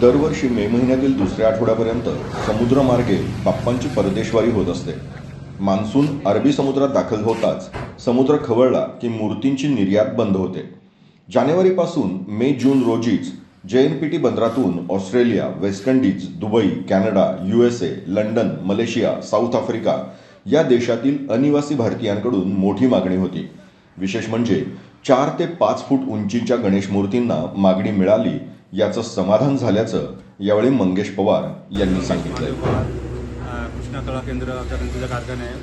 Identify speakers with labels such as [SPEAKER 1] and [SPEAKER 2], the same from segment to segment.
[SPEAKER 1] दरवर्षी मे महिन्यातील दुसऱ्या आठवड्यापर्यंत समुद्रमार्गे बाप्पांची परदेशवारी होत असते. मान्सून अरबी समुद्रात दाखल होताच समुद्र खवळला की मूर्तींची निर्यात बंद होते. जानेवारीपासून मे जून रोजीच जे एन पी टी बंदरातून Australia West Indies Dubai Canada U S A London Malaysia South Africa या देशातील अनिवासी भारतीयांकडून मोठी मागणी होती. विशेष म्हणजे चार ते पाच फूट उंचीच्या गणेश मूर्तींना मागणी मिळाली याचं समाधान झाल्याचं यावेळी मंगेश पवार यांनी सांगितलं
[SPEAKER 2] कृष्णा कला केंद्र आमच्या कारखाना आहे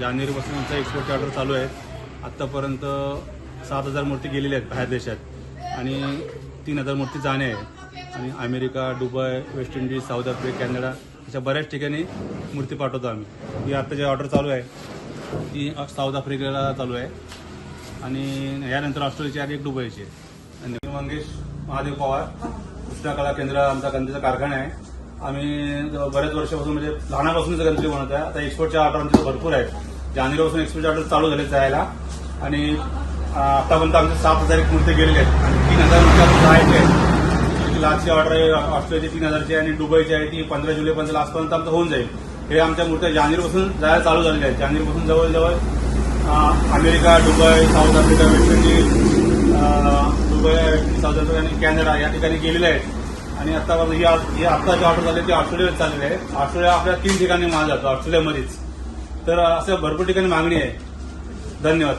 [SPEAKER 2] जानेवारीपासून आमचा एक्सपोर्टची ऑर्डर चालू आहे. आत्तापर्यंत सात हजार मूर्ती गेलेल्या आहेत बाहेर देशात आणि तीन हजार मूर्ती जाणे आहे आणि America Dubai West Indies South Africa Canada अशा बऱ्याच ठिकाणी मूर्ती पाठवतो आम्ही. ही आत्ता जी ऑर्डर चालू आहे ती साऊथ आफ्रिकेला चालू आहे. आणि यानंतर ऑस्ट्रेलियाची आणि एक दुबईची आहे. मंगेश महादेव पवार कृष्णा कला केंद्र आमचा गणपतीचा कारखाना आहे. आम्ही बऱ्याच वर्षापासून म्हणजे लहानापासूनच गणपती बनवत आहे आता एक्सपोर्टच्या ऑर्डर आमच्या भरपूर आहेत. जानेवारीपासून एक्सपोर्टच्या ऑर्डर चालू झाले जायला. आणि आतापर्यंत आमचे सात हजार एक मूर्ती गेलेले आहेत. आणि तीन हजार मूर्ती जायचे आहेत. लास्टची ऑर्डर आहे ऑस्ट्रेलियाची तीन हजारची आणि दुबईची आहे ती पंधरा जुलैपर्यंत लास्टपर्यंत आमचं होऊन जाईल. हे आमच्या मूर्त्या जानेवारीपासून जायला चालू झालेल्या आहेत. जानेवारीपासून जवळजवळ America Dubai South Africa West Indies Dubai South Africa आणि कॅनडा या ठिकाणी गेलेले आहेत. आणि आता ही ही आता जी ऑर्डर झाले ते ऑस्ट्रेलियात चाललेले आहे. ऑस्ट्रेलिया आपल्या तीन ठिकाणी माल जातो ऑस्ट्रेलियामध्येच तर असं भरपूर ठिकाणी मागणी आहे. धन्यवाद.